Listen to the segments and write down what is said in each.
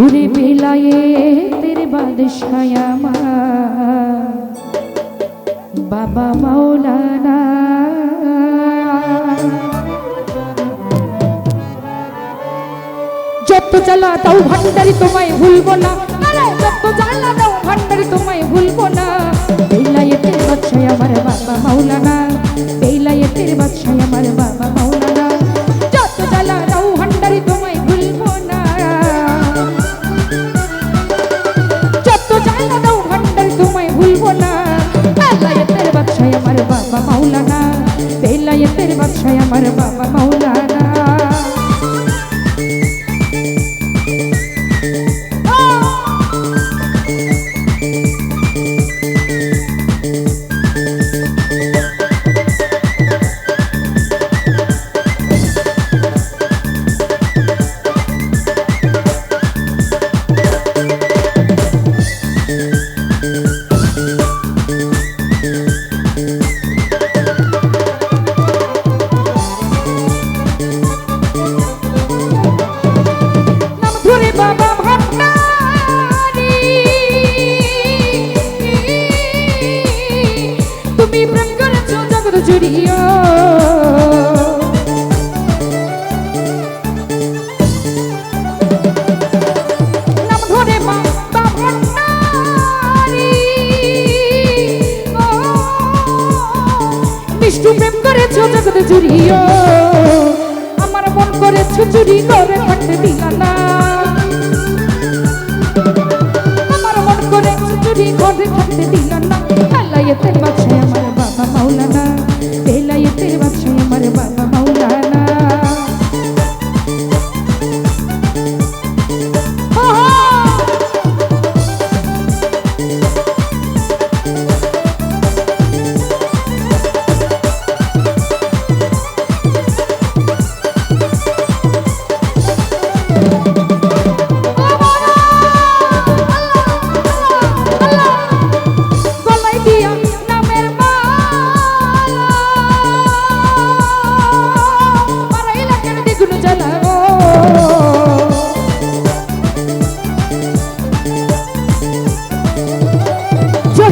ওরে বেলায়ে তের বাদশায়ামা বাবা মাওলানা। যত জ্বালা তাও ভান্ডারি তোমায় ভুলবো না। যত জ্বালা তাও ভান্ডারি তোমায় ভুলবো না। বেলায়েতের বাদশায় আমার বাবা মাওলানা। বেলায়েতের বাদশায় আমার বাবা আমার বাবা ভান্ডারি ও, নিষ্ঠু প্রেম করেছ জগৎ জুড়িও। আমার মন করেছ চুরি করে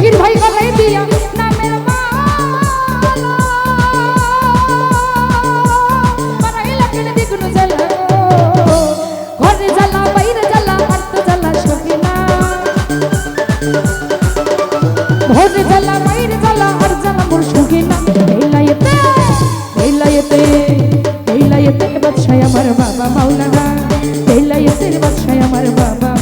জহির ভাই গলায় দিয়া নামের দ্বিগুণ জ্বালা বাইরে জ্বালা আর জ্বালা ভোরে মোর সুখে না বেলায়েতে বেলায়েতে বেলায়েতে বাদশায় আমার বাবা মাওলানা বেলায়েতের বাদশায় আমার বাবা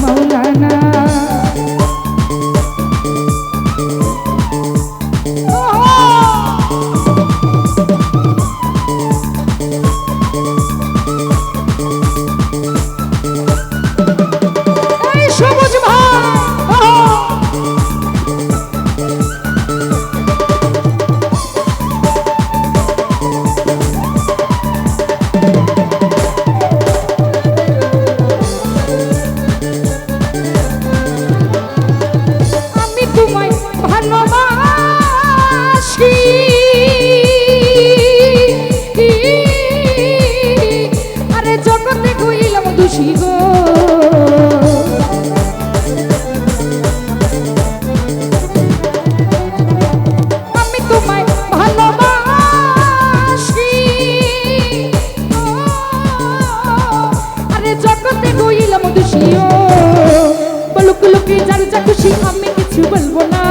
খুশি আমি কিছু বলব না।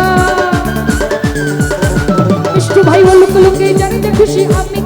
মিষ্টি ভাই বলুক লুকি যার যা খুশি আমি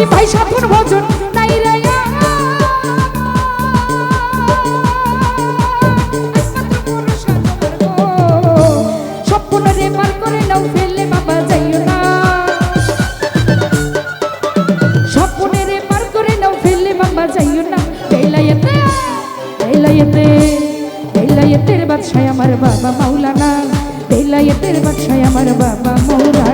বলি ভাই সাধন ভজন নাই রে স্বপ্ন রে পার করে নাও ফেলে বাবা যাইও না। স্বপ্ন রে পার করে নাও ফেলে বাবা যাইও না। বেলায়েতে বেলায়েতে, বেলায়েতের বাদশায় আমার বাবা মাওলানা। বেলায়েতের বাদশায় আমার বাবা মৌলানা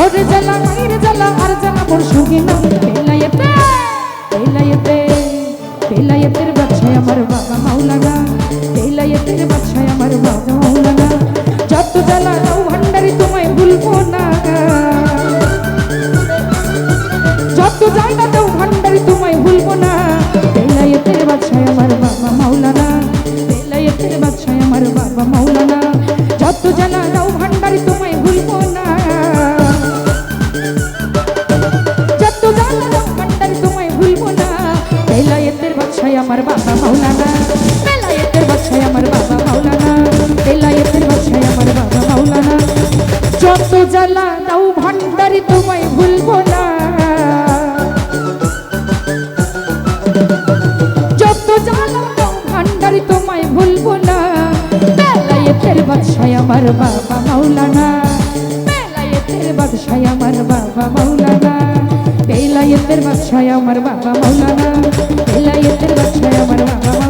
ভোর জ্বালা মায়ের জ্বালা আর জ্বালা পড়শু সুখী না আমার বাবা মাওলানা। বেলায়েতের বাদশাহ আমার বাবা মাওলানা। বেলায়েতের বাদশাহ আমার বাবা মাওলানা। বেলায়েতের বাদশাহ আমার বাবা